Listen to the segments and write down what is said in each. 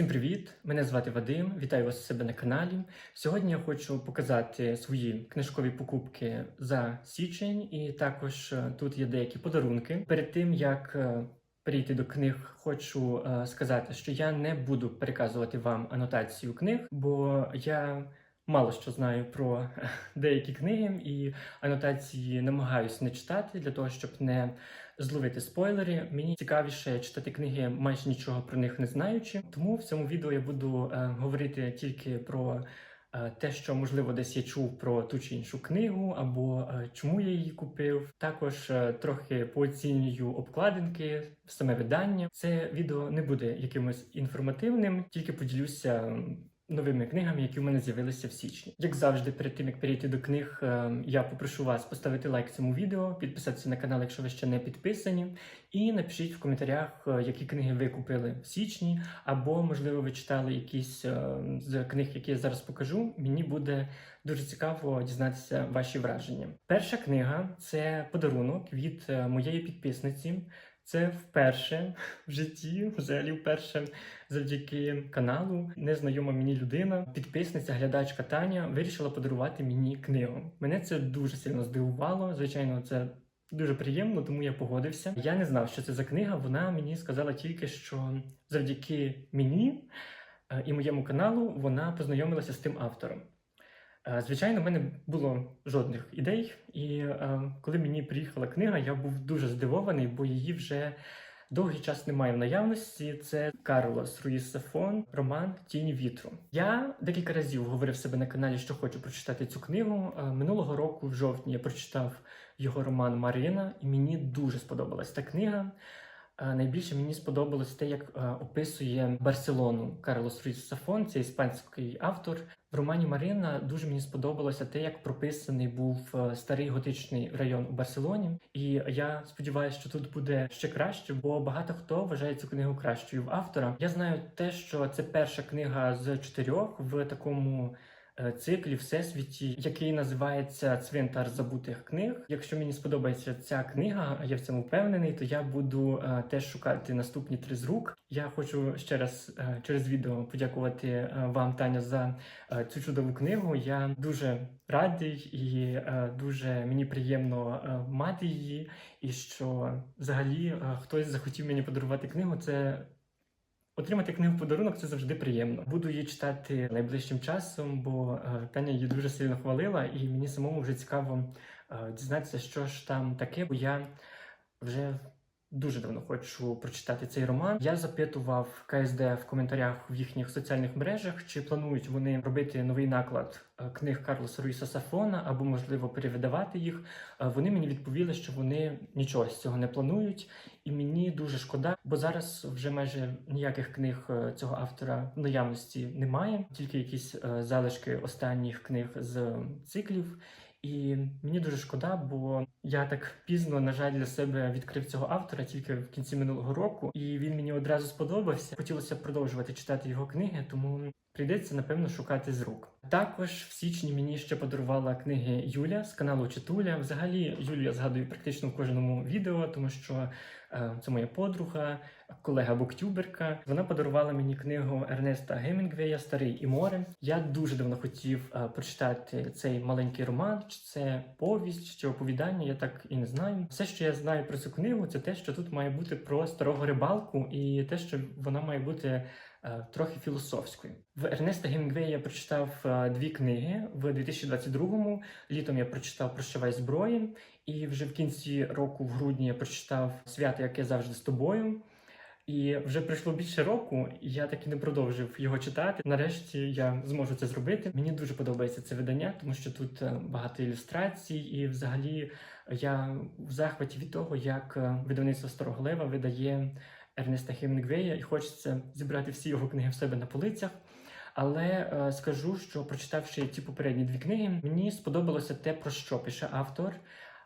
Всім привіт! Мене звати Вадим. Вітаю вас у себе на каналі. Сьогодні я хочу показати свої книжкові покупки за січень, і також е, тут є деякі подарунки. Перед тим як е, перейти до книг, хочу е, сказати, що я не буду переказувати вам анотацію книг, бо я мало що знаю про деякі книги, і анотації намагаюся не читати для того, щоб не зловити спойлери. Мені цікавіше читати книги, майже нічого про них не знаючи. Тому в цьому відео я буду е, говорити тільки про е, те, що можливо десь я чув про ту чи іншу книгу, або е, чому я її купив. Також е, трохи пооцінюю обкладинки, саме видання. Це відео не буде якимось інформативним, тільки поділюся. Новими книгами, які в мене з'явилися в січні. Як завжди, перед тим як перейти до книг, е, я попрошу вас поставити лайк цьому відео, підписатися на канал, якщо ви ще не підписані, і напишіть в коментарях, е, які книги ви купили в січні, або можливо ви читали якісь е, з книг, які я зараз покажу. Мені буде дуже цікаво дізнатися ваші враження. Перша книга це подарунок від е, моєї підписниці. Це вперше в житті, взагалі вперше завдяки каналу, незнайома мені людина, підписниця, глядачка Таня вирішила подарувати мені книгу. Мене це дуже сильно здивувало. Звичайно, це дуже приємно, тому я погодився. Я не знав, що це за книга. Вона мені сказала тільки, що завдяки мені е, і моєму каналу вона познайомилася з тим автором. Е, Звичайно, в мене було жодних ідей, і е, коли мені приїхала книга, я був дуже здивований, бо її вже довгий час немає в наявності. Це Карлос Руїс Сафон, роман Тінь вітру. Я декілька разів говорив себе на каналі, що хочу прочитати цю книгу. Е, Минулого року, в жовтні, я прочитав його роман Марина, і мені дуже сподобалась та книга. Найбільше мені сподобалось те, як описує Барселону Карлос Руїс Сафон, це іспанський автор. В романі Марина дуже мені сподобалося те, як прописаний був е, старий готичний район у Барселоні. І я сподіваюся, що тут буде ще краще, бо багато хто вважає цю книгу кращою в автора. Я знаю те, що це перша книга з чотирьох в такому. Е, Циклі всесвіті, який називається Цвинтар забутих книг. Якщо мені сподобається ця книга, а я в цьому впевнений, то я буду е, теж шукати наступні три з рук. Я хочу ще раз е, через відео подякувати вам, Таня, за цю чудову книгу. Я дуже радий і дуже мені приємно мати її. І що взагалі хтось захотів мені подарувати книгу. Це отримати книгу в подарунок це завжди приємно. Буду її читати найближчим часом, бо е, Таня її дуже сильно хвалила, і мені самому вже цікаво е, дізнатися, що ж там таке, бо я вже. Дуже давно хочу прочитати цей роман. Я запитував КСД в коментарях в їхніх соціальних мережах, чи планують вони робити новий наклад е, книг Карлоса Руїса Сафона або, можливо, перевидавати їх. Е, Вони мені відповіли, що вони нічого з цього не планують, і мені дуже шкода, бо зараз вже майже ніяких книг е, цього автора в наявності немає, тільки якісь залишки останніх книг з циклів. І мені дуже шкода, бо я так пізно, на жаль, для себе відкрив цього автора тільки в кінці минулого року, і він мені одразу сподобався. Хотілося продовжувати читати його книги, тому прийдеться напевно шукати з рук. Також в січні мені ще подарувала книги Юля з каналу Читуля. Взагалі, Юлю я згадую практично в кожному відео, тому що це моя подруга, колега буктюберка. Вона подарувала мені книгу Ернеста Гемінгвея Старий і море. Я дуже давно хотів е, прочитати цей маленький роман, чи це повість, чи оповідання. Я так і не знаю. Все, що я знаю про цю книгу, це те, що тут має бути про старого рибалку, і те, що вона має бути. е, Трохи філософською в Ернеста Гемінгвея я прочитав е, дві книги в 2022-му. Літом я прочитав Прощавай зброї, і вже в кінці року, в грудні, я прочитав Свято, яке завжди з тобою. І вже пройшло більше року, і я так і не продовжив його читати. Нарешті я зможу це зробити. Мені дуже подобається це видання, тому що тут е, багато ілюстрацій, і взагалі я в захваті від того, як е, видавництво Старого Лева видає Ернеста Хемінгвея, і хочеться зібрати всі його книги в себе на полицях. Але е, скажу, що прочитавши ті попередні дві книги, мені сподобалося те, про що пише автор,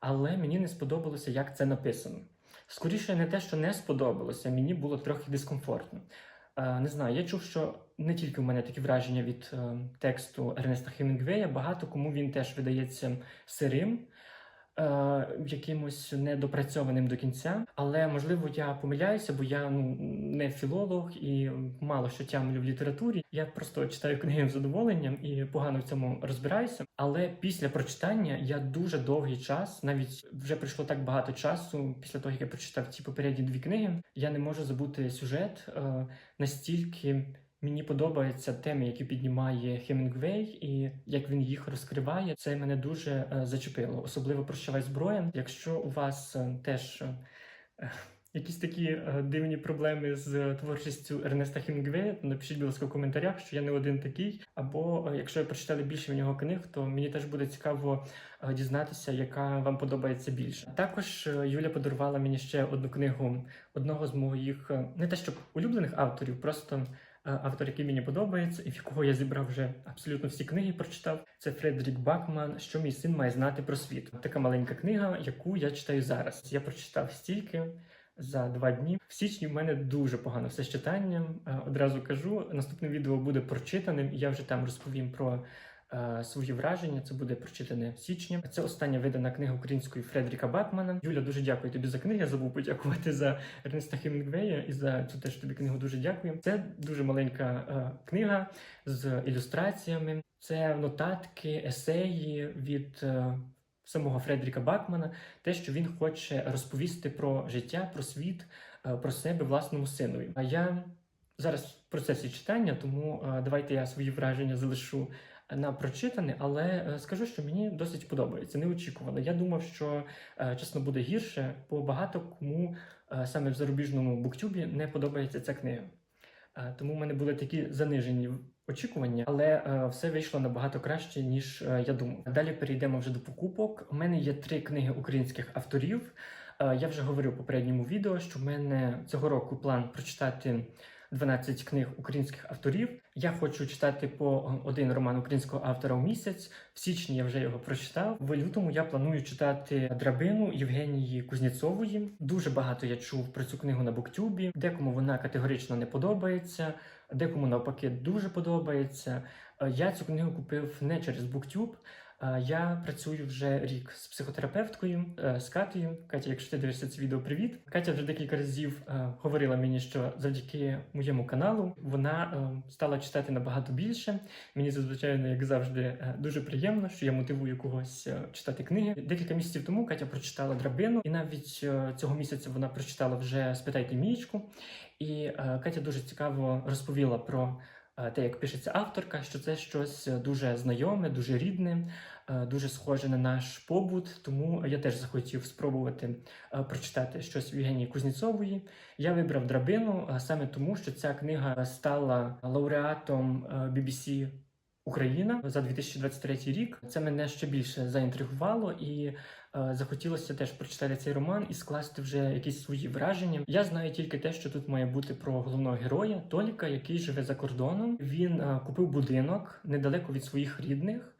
але мені не сподобалося, як це написано. Скоріше, не те, що не сподобалося, мені було трохи дискомфортно. Е, не знаю, я чув, що не тільки в мене такі враження від е, тексту Ернеста Хемінгвея, багато кому він теж видається сирим. Е, якимось недопрацьованим до кінця. Але можливо я помиляюся, бо я ну не філолог і мало що тямлю в літературі. Я просто читаю книги з задоволенням і погано в цьому розбираюся. Але після прочитання я дуже довгий час, навіть вже пройшло так багато часу після того, як я прочитав ці попередні дві книги. Я не можу забути сюжет е, настільки. Мені подобаються теми, які піднімає Хемінгвей, і як він їх розкриває. Це мене дуже е, зачепило, особливо прощавай зброя. Якщо у вас е, теж е, якісь такі дивні проблеми з творчістю Ернеста Хемінгвея, то напишіть, будь ласка, в коментарях, що я не один такий. Або якщо ви прочитали більше в нього книг, то мені теж буде цікаво дізнатися, яка вам подобається більше. Також Юля подарувала мені ще одну книгу одного з моїх не те, щоб улюблених авторів, просто автор, який мені подобається, і в якого я зібрав вже абсолютно всі книги, прочитав. Це Фредерік Бакман. Що мій син має знати про світ. Така маленька книга, яку я читаю зараз. Я прочитав стільки. За два дні в січні в мене дуже погано все з читанням. Е, Одразу кажу, наступне відео буде прочитаним, я вже там розповім про е, свої враження. Це буде прочитане в січні. Це остання видана книга української Фредеріка Бакмана. Юля, дуже дякую тобі за книги. Я забув подякувати за Ернеста Хемінгвея і за цю теж тобі книгу дуже дякую. Це дуже маленька е, книга з ілюстраціями. Це нотатки, есеї від. е, Самого Фредеріка Бакмана, те, що він хоче розповісти про життя, про світ, е, про себе власному синові. А я зараз в процесі читання, тому е, давайте я свої враження залишу на прочитане, але е, скажу, що мені досить подобається. Не очікувала. Я думав, що е, чесно буде гірше, бо багато кому е, саме в зарубіжному буктюбі не подобається ця книга. Тому в мене були такі занижені очікування, але все вийшло набагато краще, ніж я думав. Далі перейдемо вже до покупок. У мене є три книги українських авторів. Я вже говорив у попередньому відео, що в мене цього року план прочитати 12 книг українських авторів. Я хочу читати по е, один роман українського автора в місяць. В січні я вже його прочитав. В лютому я планую читати драбину Євгенії Кузнєцової. Дуже багато я чув про цю книгу на Буктюбі. Декому вона категорично не подобається, декому навпаки дуже подобається. Е, Я цю книгу купив не через Буктюб. Я працюю вже рік з психотерапевткою е, з Катею. Катя, якщо ти дивишся це відео, привіт. Катя вже декілька разів е, говорила мені, що завдяки моєму каналу вона е, стала читати набагато більше. Мені зазвичай, як завжди, дуже приємно, що я мотивую когось читати книги. Декілька місяців тому Катя прочитала драбину, і навіть цього місяця вона прочитала вже Спитайте Мічку. І Катя дуже цікаво розповіла про те, як пишеться авторка, що це щось е, дуже знайоме, дуже рідне, е, дуже схоже на наш побут. Тому я теж захотів спробувати е, прочитати щось в Євгенії Кузнєцової. Я вибрав драбину е, саме тому, що ця книга стала лауреатом е, BBC Україна за 2023 рік. Це мене ще більше заінтригувало і е, захотілося теж прочитати цей роман і скласти вже якісь свої враження. Я знаю тільки те, що тут має бути про головного героя Толіка, який живе за кордоном. Він е, купив будинок недалеко від своїх рідних.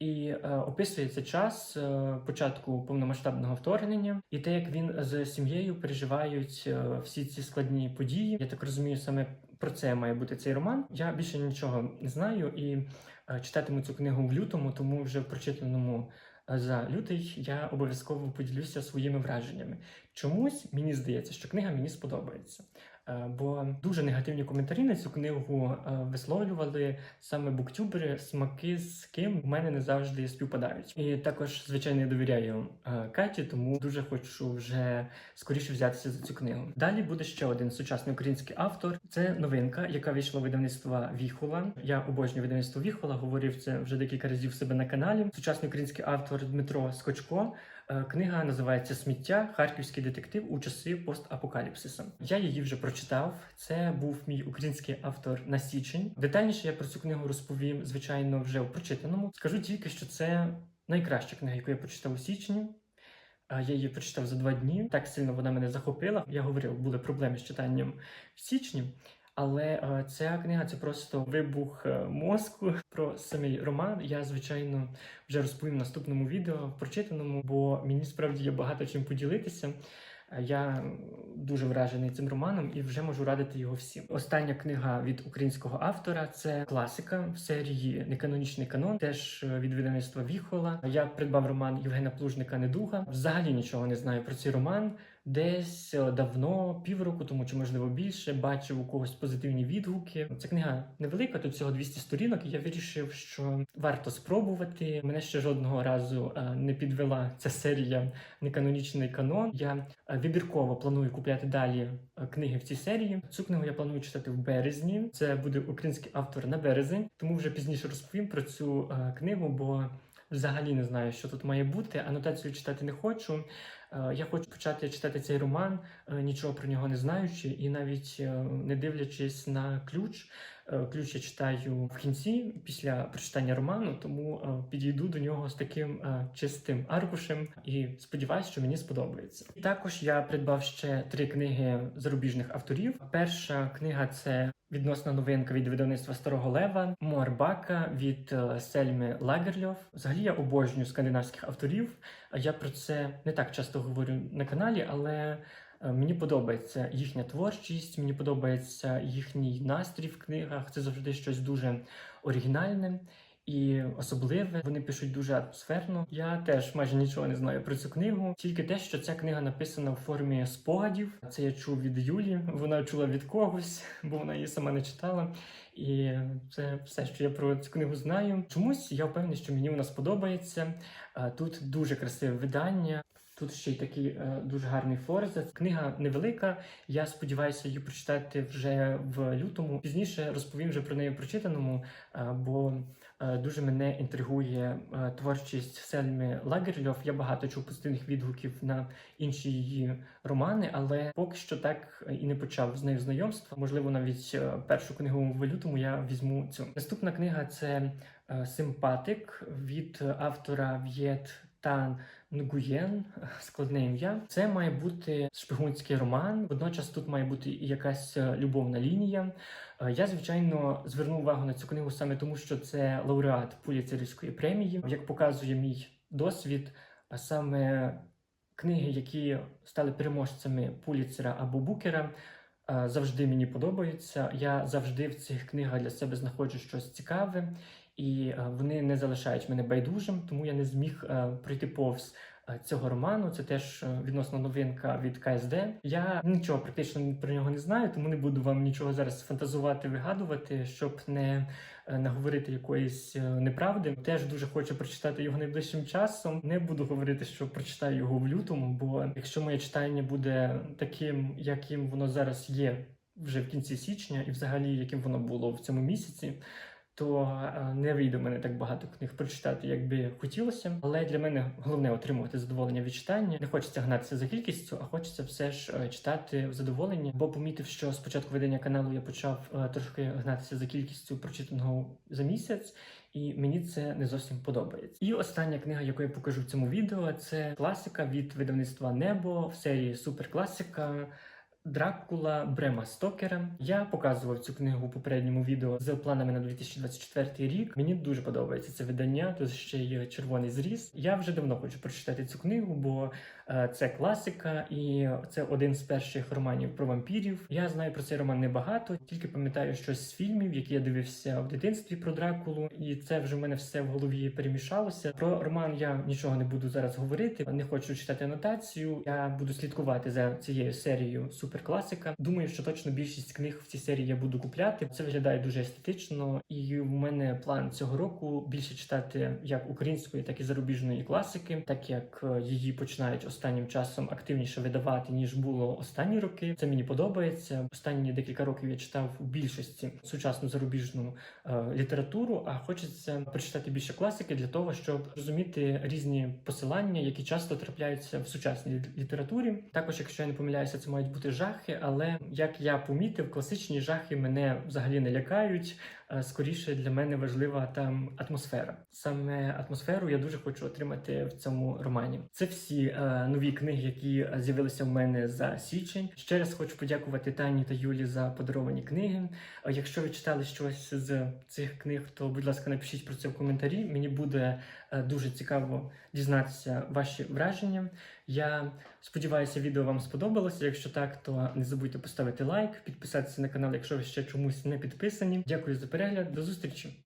І е, описується час е, початку повномасштабного вторгнення, і те, як він з сім'єю переживають е, всі ці складні події. Я так розумію, саме про це має бути цей роман. Я більше нічого не знаю і е, читатиму цю книгу в лютому, тому вже в прочитаному е, за лютий я обов'язково поділюся своїми враженнями. Чомусь мені здається, що книга мені сподобається. Е, Бо дуже негативні коментарі на цю книгу е, висловлювали саме буктюбери, смаки з ким в мене не завжди співпадають. І також, звичайно, я довіряю е, Каті, тому дуже хочу вже скоріше взятися за цю книгу. Далі буде ще один сучасний український автор. Це новинка, яка вийшла у видавництва Віхола. Я обожнюю видавництво Віхола, говорив це вже декілька разів себе на каналі. Сучасний український автор Дмитро Скочко. Е, Книга називається Сміття Харківський детектив у часи постапокаліпсиса. Я її вже прочитав. Це був мій український автор на січень. Детальніше я про цю книгу розповім, звичайно, вже у прочитаному. Скажу тільки, що це найкраща книга, яку я прочитав у січні. Е, Я її прочитав за два дні. Так сильно вона мене захопила. Я говорив, були проблеми з читанням в січні. Але е, ця книга це просто вибух е, мозку про самий роман. Я звичайно вже розповім в наступному відео прочитаному, бо мені справді є багато чим поділитися. Е, Я дуже вражений цим романом і вже можу радити його всім. Остання книга від українського автора це класика в серії Неканонічний канон, теж від видавництва Віхола. Я придбав роман Євгена Плужника Недуга. Взагалі нічого не знаю про цей роман. Десь е, давно, півроку, тому чи можливо більше, бачив у когось позитивні відгуки. Ця книга невелика, тут всього 200 сторінок. І я вирішив, що варто спробувати. Мене ще жодного разу е, не підвела ця серія неканонічний канон. Я е, вибірково планую купляти далі книги в цій серії. Цю книгу я планую читати в березні. Це буде український автор на березень, тому вже пізніше розповім про цю книгу, бо взагалі не знаю, що тут має бути. Анотацію читати не хочу. Е, Я хочу почати читати цей роман, е, нічого про нього не знаючи, і навіть е, не дивлячись на ключ. Ключ я читаю в кінці після прочитання роману, тому підійду до нього з таким чистим аркушем і сподіваюся, що мені сподобається. Також я придбав ще три книги зарубіжних авторів. Перша книга це відносна новинка від видавництва Старого Лева Муарбака від е, Сельми Лагерльов. Взагалі я обожнюю скандинавських авторів. Я про це не так часто говорю на каналі, але е, мені подобається їхня творчість, мені подобається їхній настрій в книгах. Це завжди щось дуже оригінальне. І особливе вони пишуть дуже атмосферно. Я теж майже нічого не знаю про цю книгу, тільки те, що ця книга написана в формі спогадів. Це я чув від Юлі. Вона чула від когось, бо вона її сама не читала. І це все, що я про цю книгу знаю. Чомусь я впевнений, що мені вона сподобається. Тут дуже красиве видання. Тут ще й такий е, дуже гарний форзац. Книга невелика. Я сподіваюся її прочитати вже в лютому. Пізніше розповім вже про неї прочитаному, е, бо е, дуже мене інтригує е, творчість Сельми Лагерльов. Я багато чув позитивних відгуків на інші її романи, але поки що так і не почав з нею знайомства. Можливо, навіть е, першу книгу в лютому я візьму цю. Наступна книга це е, Симпатик від автора В'єт Тан Нгуєн, складне ім'я. Це має бути шпигунський роман. Водночас тут має бути і якась е, любовна лінія. Е, Я, звичайно, звернув увагу на цю книгу саме тому, що це лауреат Пуліцерівської премії. Як показує мій досвід, а саме книги, які стали переможцями Пуліцера або Букера. е, Завжди мені подобаються. Я завжди в цих книгах для себе знаходжу щось цікаве, і е, вони не залишають мене байдужим, тому я не зміг е, пройти повз е, цього роману. Це теж відносно новинка від КСД. Я нічого практично про нього не знаю, тому не буду вам нічого зараз фантазувати, вигадувати, щоб не наговорити якоїсь неправди. Теж дуже хочу прочитати його найближчим часом. Не буду говорити, що прочитаю його в лютому, бо якщо моє читання буде таким, яким воно зараз є вже в кінці січня, і взагалі яким воно було в цьому місяці. То е, не вийде в мене так багато книг прочитати, як би хотілося. Але для мене головне отримувати задоволення від читання. Не хочеться гнатися за кількістю, а хочеться все ж е, читати в задоволення. Бо помітив, що з початку ведення каналу я почав е, трошки гнатися за кількістю прочитаного за місяць. І мені це не зовсім подобається. І остання книга, яку я покажу в цьому відео, це класика від видавництва Небо в серії Суперкласика. Дракула Брема Стокера. Я показував цю книгу у попередньому відео з планами на 2024 рік. Мені дуже подобається це видання. Тут ще є червоний зріз. Я вже давно хочу прочитати цю книгу, бо е, це класика, і це один з перших романів про вампірів. Я знаю про цей роман небагато, тільки пам'ятаю щось з фільмів, які я дивився в дитинстві про Дракулу, і це вже в мене все в голові перемішалося. Про роман я нічого не буду зараз говорити. Не хочу читати анотацію. Я буду слідкувати за цією серією суперкласика. Думаю, що точно більшість книг в цій серії я буду купляти. Це виглядає дуже естетично, і в мене план цього року більше читати як української, так і зарубіжної класики, так як е, її починають останнім часом активніше видавати ніж було останні роки. Це мені подобається. Останні декілька років я читав у більшості сучасну зарубіжну е, літературу. А хочеться прочитати більше класики для того, щоб розуміти різні посилання, які часто трапляються в сучасній літературі. Також, якщо я не помиляюся, це мають бути жахи. Але як я помітив, класичні жахи мене взагалі не лякають. Е, скоріше для мене важлива там атмосфера. Саме атмосферу я дуже хочу отримати в цьому романі. Це всі е, нові книги, які з'явилися в мене за січень. Ще раз хочу подякувати Тані та Юлі за подаровані книги. Е, Якщо ви читали щось з цих книг, то будь ласка, напишіть про це в коментарі. Мені буде е, дуже цікаво дізнатися ваші враження. Я сподіваюся, відео вам сподобалося. Якщо так, то не забудьте поставити лайк, підписатися на канал, якщо ви ще чомусь не підписані. Дякую за перегляд. До зустрічі!